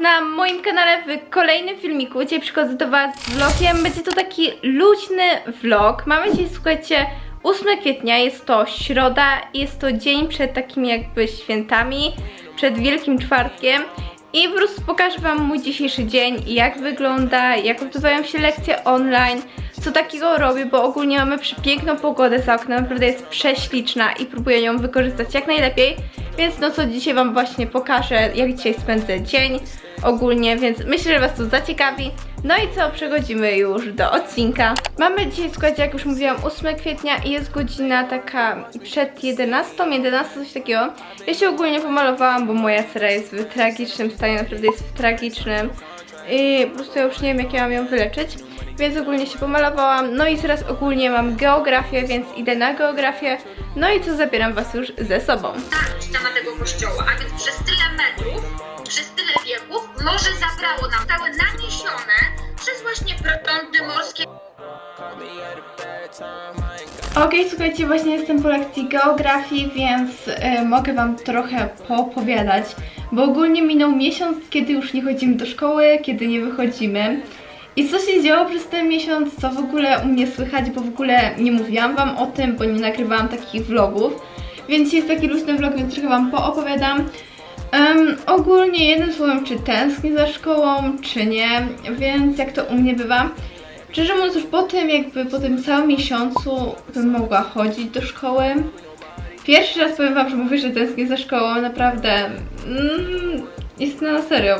na moim kanale w kolejnym filmiku. Dzisiaj przychodzę do Was z vlogiem. Będzie to taki luźny vlog. Mamy dzisiaj, słuchajcie, 8 kwietnia, jest to środa, jest to dzień przed takimi jakby świętami, przed Wielkim Czwartkiem. I po prostu pokażę Wam mój dzisiejszy dzień, jak wygląda, jak odbywają się lekcje online, co takiego robię, bo ogólnie mamy przepiękną pogodę za oknem, naprawdę jest prześliczna i próbuję ją wykorzystać jak najlepiej. Więc no co dzisiaj Wam właśnie pokażę, jak dzisiaj spędzę dzień ogólnie, więc myślę, że Was to zaciekawi. No i co, przechodzimy już do odcinka. Mamy dzisiaj, słuchajcie, jak już mówiłam, 8 kwietnia i jest godzina taka przed 11, 11 coś takiego. Ja się ogólnie pomalowałam, bo moja cera jest w tragicznym stanie, naprawdę jest w tragicznym. I po prostu ja już nie wiem, jak ja mam ją wyleczyć. Więc ogólnie się pomalowałam. No i teraz ogólnie mam geografię, więc idę na geografię. No i co, zabieram Was już ze sobą. tak, ściana tego kościoła, a więc przez tyle metrów, przez tyle wieków morze zabrało nam, zostały naniesione przez właśnie prądy morskie Okej, słuchajcie, właśnie jestem po lekcji geografii, więc y, mogę Wam trochę poopowiadać, bo ogólnie minął miesiąc, kiedy już nie chodzimy do szkoły, kiedy nie wychodzimy. I co się działo przez ten miesiąc, co w ogóle u mnie słychać, bo w ogóle nie mówiłam Wam o tym, bo nie nagrywałam takich vlogów. Więc jest taki luźny vlog, więc trochę Wam poopowiadam. Em, ogólnie jednym słowem, czy tęsknię za szkołą, czy nie, więc jak to u mnie bywa. Szczerze mówiąc, już po tym, jakby po tym całym miesiącu bym mogła chodzić do szkoły. Pierwszy raz powiem Wam, że mówię, że tęsknię za szkołą, naprawdę. Mm, jest na serio.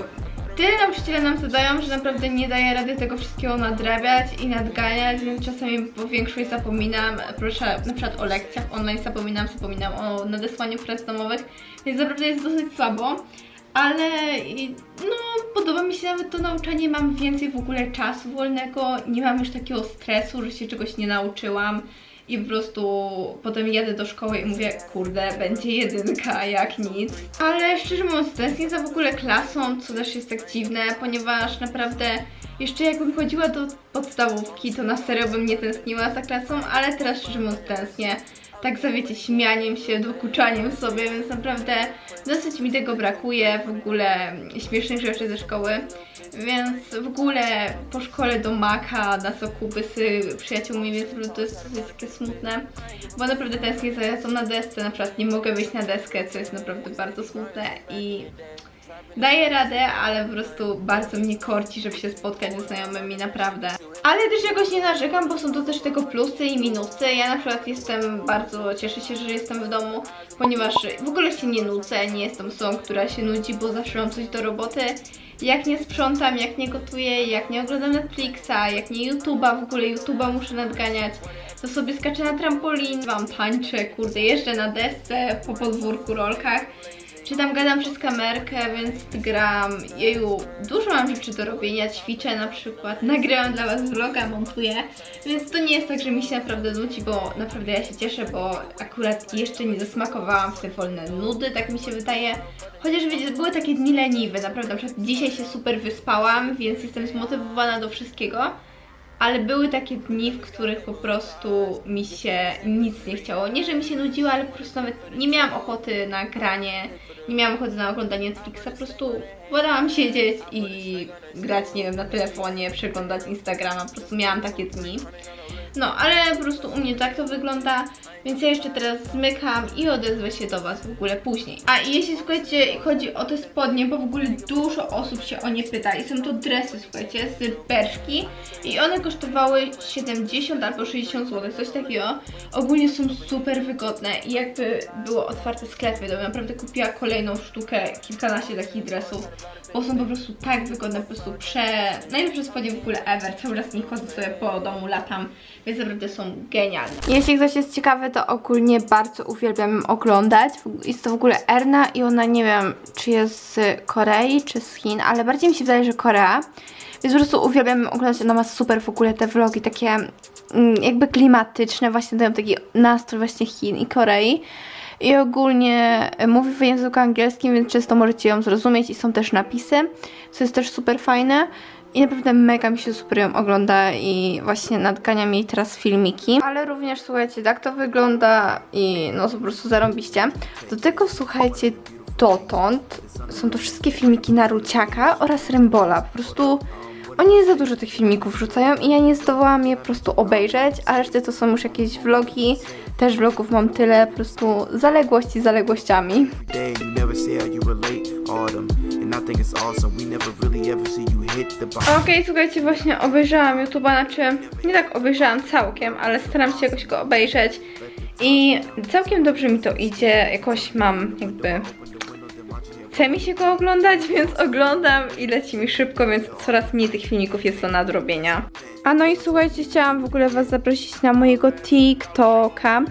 Tyle nauczyciele nam zadają, że naprawdę nie daję rady tego wszystkiego nadrabiać i nadganiać, więc czasami po większość zapominam, proszę, na przykład o lekcjach online zapominam, zapominam o nadesłaniu prac domowych, więc naprawdę jest dosyć słabo. Ale no, podoba mi się nawet to nauczanie, mam więcej w ogóle czasu wolnego, nie mam już takiego stresu, że się czegoś nie nauczyłam i po prostu potem jadę do szkoły i mówię, kurde, będzie jedynka jak nic. Ale szczerze mówiąc, tęsknię za w ogóle klasą, co też jest tak dziwne, ponieważ naprawdę jeszcze jakbym chodziła do podstawówki, to na serio bym nie tęskniła za klasą, ale teraz szczerze mówiąc tęsknię. Tak za wiecie, śmianiem się, dokuczaniem sobie, więc naprawdę dosyć mi tego brakuje, w ogóle śmiesznych rzeczy ze szkoły. Więc w ogóle po szkole do Maka, na Sokupy z przyjaciółmi, więc to jest, jest takie smutne. Bo naprawdę tęsknię za jazdą na desce, na przykład nie mogę wyjść na deskę, co jest naprawdę bardzo smutne i daję radę, ale po prostu bardzo mnie korci, żeby się spotkać ze znajomymi, naprawdę. Ale też jakoś nie narzekam, bo są to też tego plusy i minusy. Ja na przykład jestem bardzo, cieszę się, że jestem w domu, ponieważ w ogóle się nie nudzę, nie jestem osobą, która się nudzi, bo zawsze mam coś do roboty. Jak nie sprzątam, jak nie gotuję, jak nie oglądam Netflixa, jak nie YouTube'a, w ogóle YouTube'a muszę nadganiać, to sobie skaczę na trampolin, wam tańczę, kurde, jeżdżę na desce po podwórku, rolkach. Czy tam gadam przez kamerkę, więc gram. Jeju, dużo mam rzeczy do robienia, ćwiczę na przykład, nagrywam dla Was vloga, montuję, więc to nie jest tak, że mi się naprawdę nudzi, bo naprawdę ja się cieszę, bo akurat jeszcze nie zasmakowałam w te wolne nudy, tak mi się wydaje. Chociaż wiecie, były takie dni leniwe, naprawdę, na przykład dzisiaj się super wyspałam, więc jestem zmotywowana do wszystkiego. Ale były takie dni, w których po prostu mi się nic nie chciało. Nie, że mi się nudziło, ale po prostu nawet nie miałam ochoty na granie, nie miałam ochoty na oglądanie Netflixa, po prostu wolałam siedzieć i grać, nie wiem, na telefonie, przeglądać Instagrama, po prostu miałam takie dni. No, ale po prostu u mnie tak to wygląda, więc ja jeszcze teraz zmykam i odezwę się do Was w ogóle później. A jeśli słuchajcie, chodzi o te spodnie, bo w ogóle dużo osób się o nie pyta i są to dresy, słuchajcie, z Berszki i one kosztowały 70 albo 60 zł, coś takiego. Ogólnie są super wygodne i jakby było otwarte sklepy, to bym naprawdę kupiła kolejną sztukę, kilkanaście takich dresów, bo są po prostu tak wygodne, po prostu prze... najlepsze spodnie w ogóle ever, cały czas nie chodzę sobie po domu, latam, więc naprawdę są genialne. Jeśli ktoś jest ciekawy, to ogólnie bardzo uwielbiam oglądać. Jest to w ogóle Erna i ona nie wiem, czy jest z Korei, czy z Chin, ale bardziej mi się wydaje, że Korea. Więc po prostu uwielbiam oglądać, ona ma super w ogóle te vlogi, takie mm, jakby klimatyczne, właśnie dają taki nastrój właśnie Chin i Korei. I ogólnie e, mówi w języku angielskim, więc często możecie ją zrozumieć i są też napisy, co jest też super fajne. I naprawdę mega mi się super ją ogląda i właśnie nadganiam jej teraz filmiki. Ale również słuchajcie, tak to wygląda i no po prostu zarąbiście. Do tego słuchajcie, dotąd są to wszystkie filmiki Naruciaka oraz Rembola. Po prostu oni za dużo tych filmików wrzucają i ja nie zdołałam je po prostu obejrzeć, a reszty to są już jakieś vlogi. Też vlogów mam tyle, po prostu zaległości zaległościami. Okej, słuchajcie, właśnie obejrzałam YouTube'a, znaczy nie tak obejrzałam całkiem, ale staram się jakoś go obejrzeć. I całkiem dobrze mi to idzie, jakoś mam jakby... Chce mi się go oglądać, więc oglądam i leci mi szybko, więc coraz mniej tych filmików jest do nadrobienia. A no i słuchajcie, chciałam w ogóle Was zaprosić na mojego TikToka.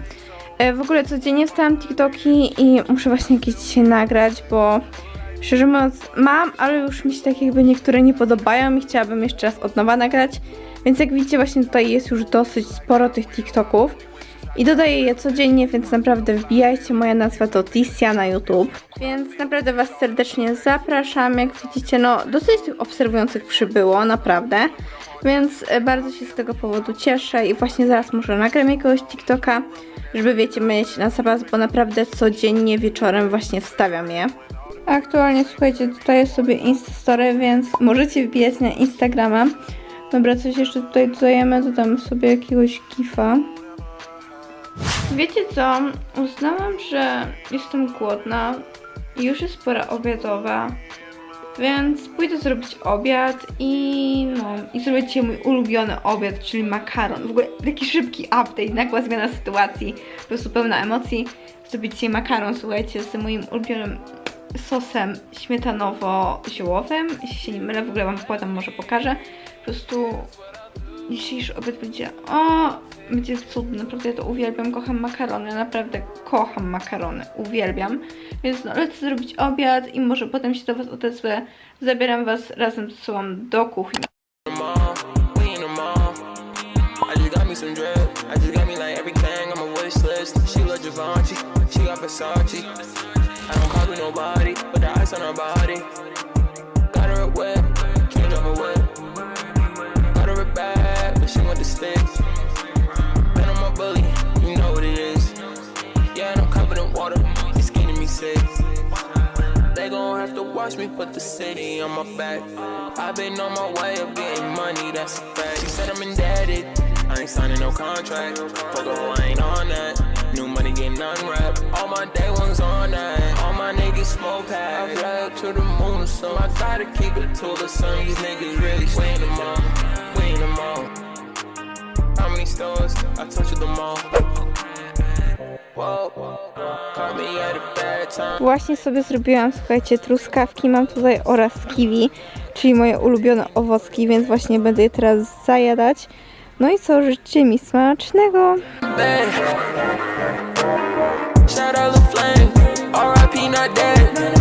E, W ogóle codziennie wstałam TikToki i muszę właśnie jakieś dzisiaj nagrać, bo Szczerze mówiąc, mam, ale już mi się tak jakby niektóre nie podobają i chciałabym jeszcze raz od nowa nagrać. Więc jak widzicie, właśnie tutaj jest już dosyć sporo tych TikToków. I dodaję je codziennie, więc naprawdę wbijajcie. Moja nazwa to Tissia na YouTube. Więc naprawdę Was serdecznie zapraszam. Jak widzicie, no dosyć tych obserwujących przybyło, naprawdę. Więc e, bardzo się z tego powodu cieszę i właśnie zaraz może nagram jakiegoś TikToka, żeby wiecie, mieć na zapas, bo naprawdę codziennie wieczorem właśnie wstawiam je. Aktualnie słuchajcie, dodaję sobie Instastory, więc możecie wbijać na Instagrama. Dobra, coś jeszcze tutaj dodajemy, dodamy sobie jakiegoś kifa. Wiecie co? Uznałam, że jestem głodna i już jest pora obiadowa, więc pójdę zrobić obiad i no, i zrobię dzisiaj mój ulubiony obiad, czyli makaron. W ogóle taki szybki update, nagła zmiana sytuacji, po prostu pełna emocji. Zrobić dzisiaj makaron, słuchajcie, z moim ulubionym sosem śmietanowo-ziołowym. Jeśli się nie mylę, w ogóle wam potem może pokażę. Po prostu dzisiejszy obiad będzie, o, będzie cudny, naprawdę ja to uwielbiam, kocham makarony, naprawdę kocham makarony, uwielbiam. Więc no, lecę zrobić obiad i może potem się do was odezwę. Zabieram was razem ze sobą do kuchni. I don't nobody, but the on her body. Me. They gon' have to watch me put the city on my back. I've been on my way of getting money, that's a fact. She said I'm indebted, I ain't signing no contract. Fuck her, I ain't on that. New money getting unwrapped. All my day ones on that. All my niggas smoke packs. I fly up to the moon or something. I gotta keep it to the sun. These niggas really weighing them all. Weighing them all. How many stores? I touched them all. Właśnie sobie zrobiłam, słuchajcie, truskawki mam tutaj oraz kiwi, czyli moje ulubione owocki, więc właśnie będę je teraz zajadać. No i co, życzcie mi smacznego! Shout out the flame, RIP not dead.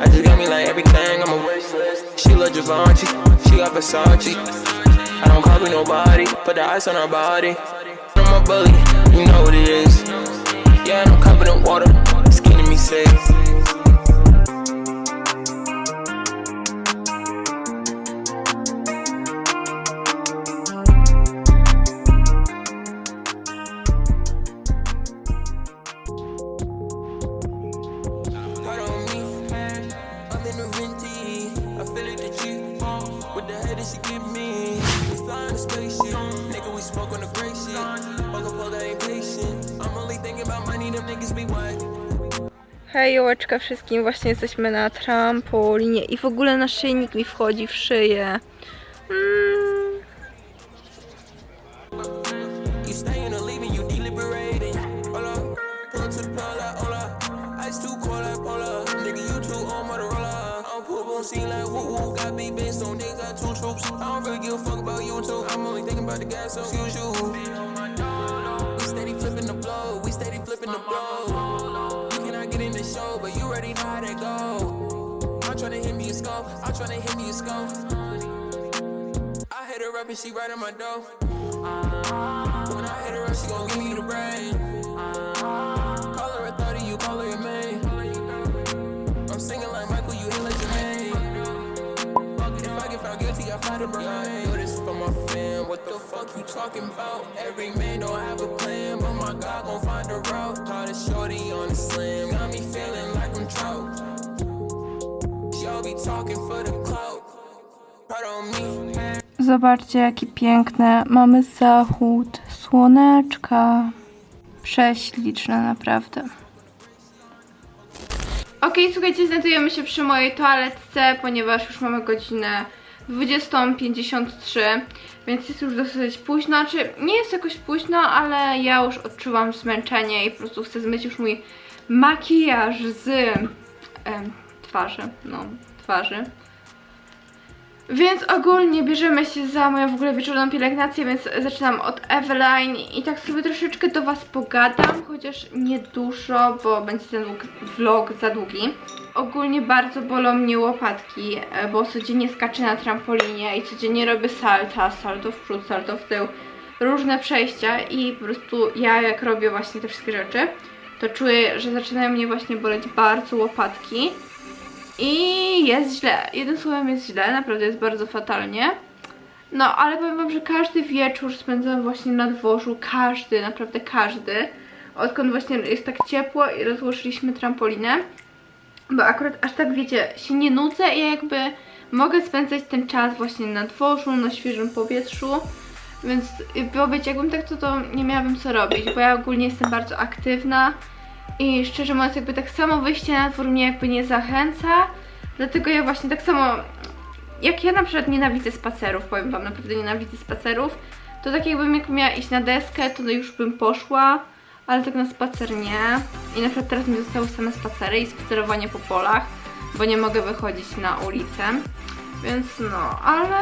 I just got me like everything on my wish list. She love Givenchy, she got Versace. I don't copy nobody, put the ice on her body. I'm a bully, you know what it is. Yeah, and I'm covered in water, it's getting me sick. She give me. We fly in a spaceship. Nigga, we smoke on the great shit. Ain't patient. I'm only thinking about money, them niggas be white. Hej, jołeczka wszystkim, właśnie jesteśmy na trampolinie i w ogóle naszyjnik mi wchodzi w szyję. Mm. You staying or leaving, you deliberating. Hold up, pull up to the plug, like, hold up. Ice too cold, like polar. Nigga, you too on Motorola. I'm poop on scene like woo woo. Got big bitch, troops. I don't really give a fuck about you too. I'm only thinking about the gas, so excuse you. We steady flipping the flow, we steady flipping the flow. You cannot get in the show, but you already know how that go. I'm tryna hit me a scope, I'm tryna hit me a scope. I hit her up and she right on my door. When I hit her up, she gon' give me the brain. Ain't do this for my fam. What the fuck you talking about? Every man don't have a plan, but my God gon' find a route. Caught a shorty on the slam, got me feeling like I'm trout. Y'all be talking for the clout. On me. Zobaczcie, jaki piękny mamy zachód słoneczka. Prześliczne, naprawdę. Okej, słuchajcie, znajdujemy się przy mojej toaletce, ponieważ już mamy godzinę 20.53, więc jest już dosyć późno. Znaczy, nie jest jakoś późno, ale ja już odczuwam zmęczenie i po prostu chcę zmyć już mój makijaż z em, twarzy, no, twarzy. Więc ogólnie bierzemy się za moją w ogóle wieczorną pielęgnację, więc zaczynam od Eveline i tak sobie troszeczkę do Was pogadam, chociaż nie dużo, bo będzie ten vlog za długi. Ogólnie bardzo bolą mnie łopatki, e, bo codziennie skaczę na trampolinie i codziennie robię salta, salto w przód, salto w tył, różne przejścia i po prostu ja jak robię właśnie te wszystkie rzeczy, to czuję, że zaczynają mnie właśnie boleć bardzo łopatki. I jest źle. Jednym słowem jest źle, naprawdę jest bardzo fatalnie. No, ale powiem wam, że każdy wieczór spędzam właśnie na dworzu, każdy, naprawdę każdy. Odkąd właśnie jest tak ciepło i rozłożyliśmy trampolinę. Bo akurat aż tak wiecie, się nie nudzę i ja jakby mogę spędzać ten czas właśnie na dworzu, na świeżym powietrzu. Więc bo wiecie, jakbym tak to, to nie miałabym co robić, bo ja ogólnie jestem bardzo aktywna. I szczerze mówiąc, jakby tak samo wyjście na dwór mnie jakby nie zachęca. Dlatego ja właśnie tak samo, jak ja na przykład nienawidzę spacerów, powiem wam, naprawdę nienawidzę spacerów, to tak jakbym jak miała iść na deskę, to już bym poszła, ale tak na spacer nie. I na przykład teraz mi zostały same spacery i spacerowanie po polach, bo nie mogę wychodzić na ulicę. Więc no, ale,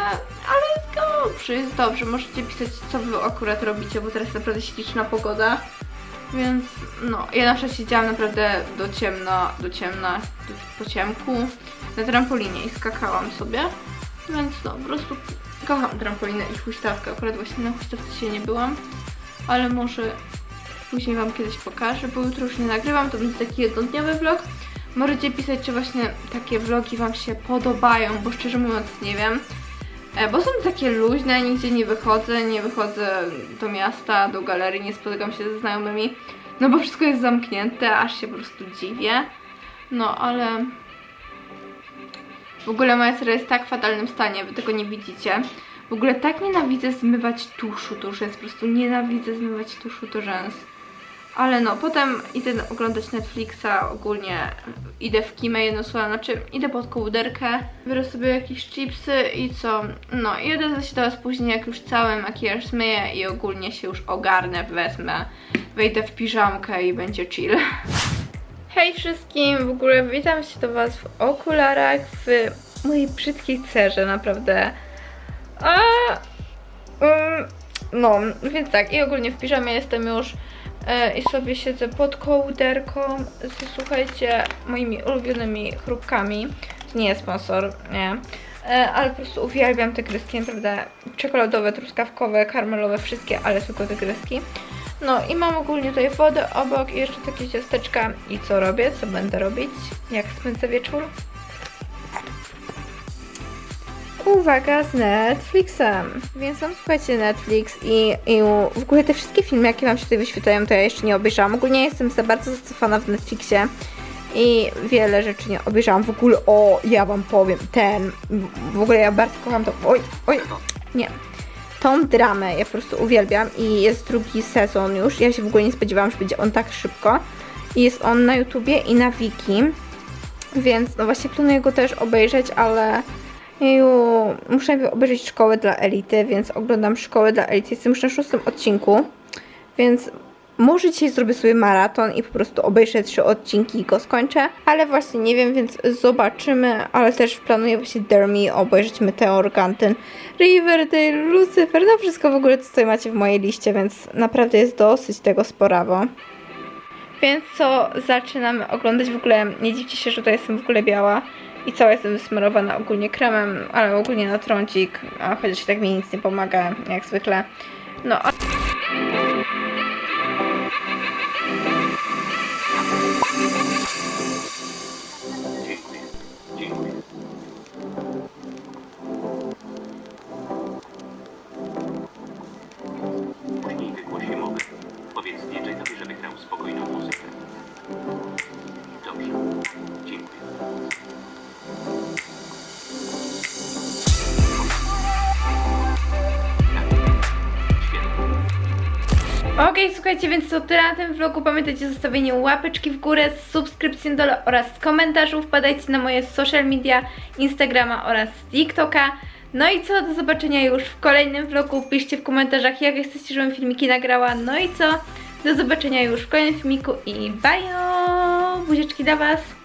ale jest dobrze, jest dobrze. Możecie pisać, co wy akurat robicie, bo teraz naprawdę śliczna pogoda. Więc no, ja na przykład siedziałam naprawdę do ciemna, do ciemna, do, po ciemku na trampolinie i skakałam sobie. Więc no, po prostu kocham trampolinę i huśtawkę. Akurat właśnie na huśtawce dzisiaj nie byłam, ale może później wam kiedyś pokażę, bo jutro już nie nagrywam, to będzie taki jednodniowy vlog. Możecie pisać, czy właśnie takie vlogi wam się podobają, bo szczerze mówiąc nie wiem. E, Bo są takie luźne, nigdzie nie wychodzę, nie wychodzę do miasta, do galerii, nie spotykam się ze znajomymi, no bo wszystko jest zamknięte, aż się po prostu dziwię. No ale w ogóle moja seria jest tak w fatalnym stanie, wy tego nie widzicie. W ogóle tak nienawidzę zmywać tuszu do rzęs, po prostu nienawidzę zmywać tuszu do rzęs. Ale no, potem idę oglądać Netflixa, ogólnie idę w kimę jedno słowo, znaczy idę pod kołderkę, biorę sobie jakieś chipsy i co, no i jedę się was później, jak już cały makijaż zmyję i ogólnie się już ogarnę, wezmę, wejdę w piżamkę i będzie chill. Hej wszystkim, w ogóle witam się do was w okularach, w mojej brzydkiej cerze, naprawdę. A, um, no, więc tak, i ogólnie w piżamie jestem już i sobie siedzę pod kołderką z, słuchajcie, moimi ulubionymi chrupkami. To nie jest sponsor, nie. E, ale po prostu uwielbiam te gryzki, naprawdę czekoladowe, truskawkowe, karmelowe, wszystkie, ale tylko te gryzki. No i mam ogólnie tutaj wodę obok i jeszcze takie ciasteczka. I co robię? Co będę robić? Jak spędzę wieczór? Uwaga z Netflixem. Więc mam słuchajcie Netflix i, i w ogóle te wszystkie filmy, jakie wam się tutaj wyświetlają, to ja jeszcze nie obejrzałam. Ogólnie jestem za bardzo zacofana w Netflixie i wiele rzeczy nie obejrzałam. W ogóle, o, ja wam powiem, ten, w- ogóle ja bardzo kocham to, oj, oj, nie. Tą dramę ja po prostu uwielbiam i jest drugi sezon już. Ja się w ogóle nie spodziewałam, że będzie on tak szybko. I jest on na YouTubie i na Wiki. Więc no właśnie planuję go też obejrzeć, ale Jeju, muszę obejrzeć szkołę dla elity, więc oglądam szkołę dla elity. Jestem już na szóstym odcinku, więc może dzisiaj zrobię sobie maraton i po prostu obejrzę trzy odcinki i go skończę. Ale właśnie nie wiem, więc zobaczymy. Ale też planuję właśnie Dermy, obejrzeć Meteor Garden, Riverdale, Lucifer, no wszystko w ogóle co tutaj macie w mojej liście, więc naprawdę jest dosyć tego sporawo. Więc co, zaczynamy oglądać w ogóle, nie dziwcie się, że tutaj jestem w ogóle biała i cała jestem wysmarowana ogólnie kremem, ale ogólnie na trącik, a chociaż i tak mi nic nie pomaga, jak zwykle. No, Okej, słuchajcie, więc to tyle na tym vlogu. Pamiętajcie o zostawieniu łapeczki w górę, subskrypcji dole oraz komentarzów. Wpadajcie na moje social media, Instagrama oraz TikToka. No i co, do zobaczenia już w kolejnym vlogu. Piszcie w komentarzach, jak chcecie, żebym filmiki nagrała. No i co, do zobaczenia już w kolejnym filmiku i bye! Buzieczki dla Was!